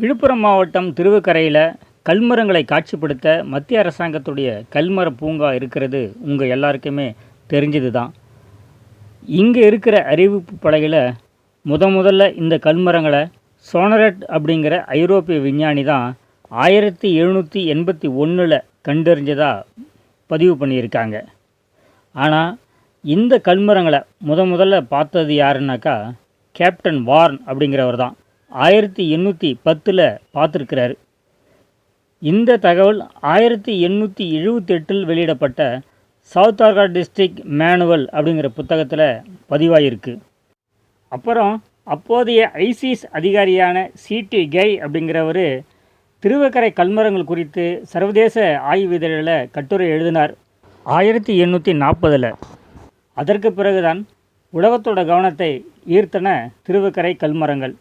விழுப்புரம் மாவட்டம் திருவுக்கரையில் கல்மரங்களை காட்சிப்படுத்த மத்திய அரசாங்கத்துடைய கல்மர பூங்கா இருக்கிறது. உங்கள் எல்லாருக்குமே தெரிஞ்சது தான் இங்கே இருக்கிற அறிவிப்பு பலகையில் முத முதல்ல இந்த கல்மரங்களை சோனரட் அப்படிங்கிற ஐரோப்பிய விஞ்ஞானி தான் ஆயிரத்தி எழுநூற்றி எண்பத்தி ஒன்றில் கண்டறிஞ்சதாக பதிவு பண்ணியிருக்காங்க. ஆனால் இந்த கல்மரங்களை முத முதல்ல பார்த்தது யாருன்னாக்கா கேப்டன் வார்ன் அப்படிங்கிறவர் தான். ஆயிரத்தி எண்ணூற்றி பத்தில் பார்த்துருக்கிறாரு. இந்த தகவல் ஆயிரத்தி எண்ணூற்றி எழுபத்தெட்டில் வெளியிடப்பட்ட சவுத் ஆர்கா டிஸ்ட்ரிக்ட் மேனுவல் அப்படிங்கிற புத்தகத்தில் பதிவாயிருக்கு. அப்புறம் அப்போதைய ஐசிஸ் அதிகாரியான சிடி கை அப்படிங்கிறவர் திருவக்கரை கல்மரங்கள் குறித்து சர்வதேச ஆய்வு இதழில் கட்டுரை எழுதினார் ஆயிரத்தி எண்ணூற்றி நாற்பதில் அதற்கு பிறகுதான் உலகத்தோட கவனத்தை ஈர்த்தன திருவக்கரை கல்மரங்கள்.